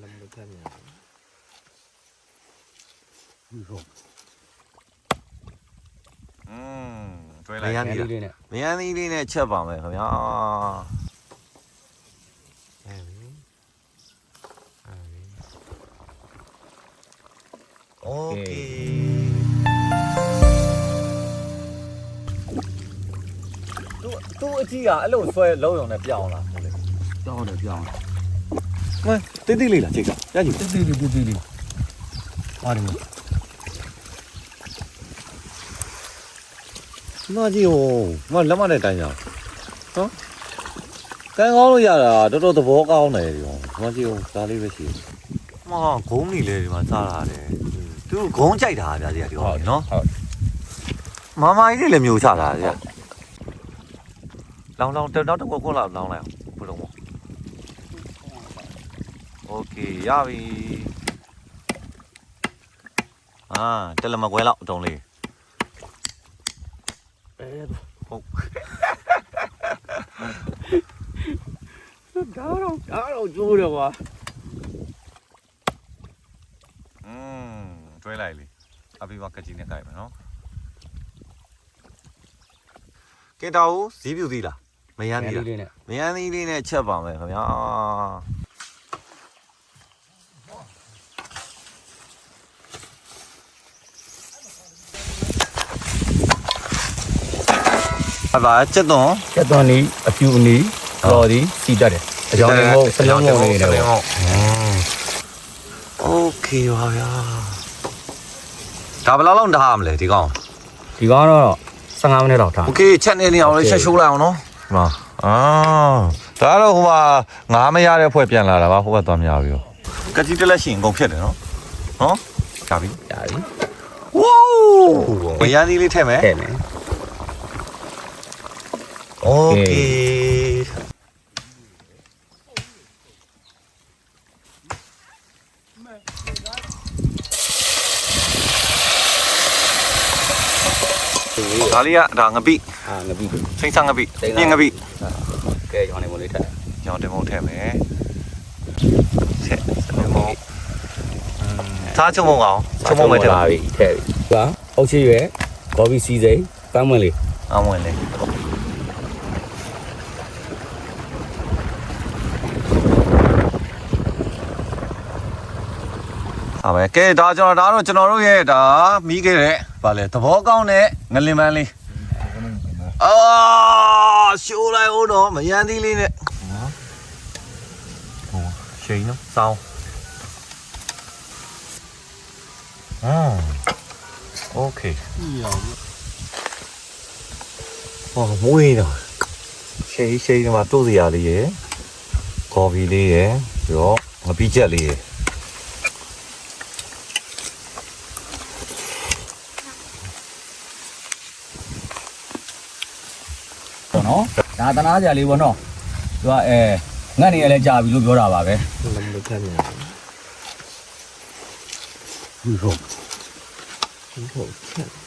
能不能看见你说嗯。注意了一点点每天的一点点确保没有没有 ok 多多几啊漏水楼有那必要了掉着掉了 မတိတိလေးလားချိတ်ကရကြည့်တိတိလေးတိတိလေးဟာဒီမှာမကြည့်ဟိုမလက်မနဲ့တိုင်းကြနော်ကန်းကောင်းလို့ရတာတော်တော်သဘောကောင်းတယ်ဒီကောင်မကြည့်ဟိုဒါလေးပဲရှိမဂုံးနေလေဒီမှာစားတာတယ်သူဂုံးကြိုက်တာဗျာဒီကဒီကောင်နော်ဟုတ်မမကြီးတွေလည်းမျိုးချတာဗျာလောင်းလောင်းတောက်တောက်ကိုကိုလောက်လောင်းလိုက်အောင်ဘုလုံးမ โอเคရပြီအာတယ်လမကွဲလောက်အတုံးလေး အဲ ဟုတ် ဒါတော့ဒါတော့ကျိုးတယ်ကွာ อืมတွဲလိုက်လေအပိဘကကြီးနဲ့ကြိုက်မယ်နော် ကဲတော်ဦးဇီးပြူသေးလားမယမ်းသေးလား လေးနဲ့ မယန်းသီးလေးနဲ့ချက်ပါမယ်ခင်ဗျာ အပါစက်သွန် ကျက်သွန်နီးအပြူနီးတော်ဒီစီတတ်တယ်အကြောင်းလေးမဟုတ်စလုံးမုံလေးတွေတော့ โอเคပါဗျာဒါဘယ်လောက်လောက်ထားရမလဲဒီကောင် ဒီကောင်တော့15မိနစ်လောက်ထား โอเคချက်နေနေအောင်လေးချက်ရှိုးလိုက်အောင်နော်ဒီမှာအာဒါကတော့ဟိုမှာငားမရတဲ့ဖွဲ့ပြန်လာတာပါဟိုဘက်သွားမရဘူးရောကတိတက်လက်ရှိရင်အကုန်ဖြစ်တယ်နော်နော်ကြပြီ ရပြီ ဝိုးမယန်းသီးလေးထည့်မယ် တဲ့မယ် โอเค ဒါလေးကဒါငပိ အာငပိ စိမ့်ဆငပိပြင်ငပိ ကဲကြောင်းနေမလေးထက် ညောင်တင်မုံထည့်မယ်ဆက်စနေမုံစားချုံမုံအောင်ချုံမုံပဲထည့်ပါ ပြီထည့်ပြီဟာအုတ်ချရွယ်ကော်ဖီစီစိမ်းပန်းမွင့်လေး အောင်ဝင်လေ ဟာပဲကဲဒါကျွန်တော်ဒါတော့ကျွန်တော်တို့ရဲ့ဒါမီးခဲ့တဲ့ဗာလေသဘောကောင်းတဲ့ငလင်ပန်းလေးအာရှိုးလိုက်ဦးတော့မယန်းသီးလေးနဲ့ဟောရှိန်နော်စောင်းอืมโอเค ဟောမွေးတော့ရှိန်ရှိန်တော့တိုးစရာလေးရယ်ကော်ဖီလေးရယ်ပြီးတော့ငပိချက်လေးရယ် ပေါ့နော်ဒါတနာစရာလေးပေါ့နော်သူကအဲငတ်နေရလဲကြာပြီလို့ပြောတာပါပဲလမ်းမထမ်းရဟုတ်ဟုတ်ချက်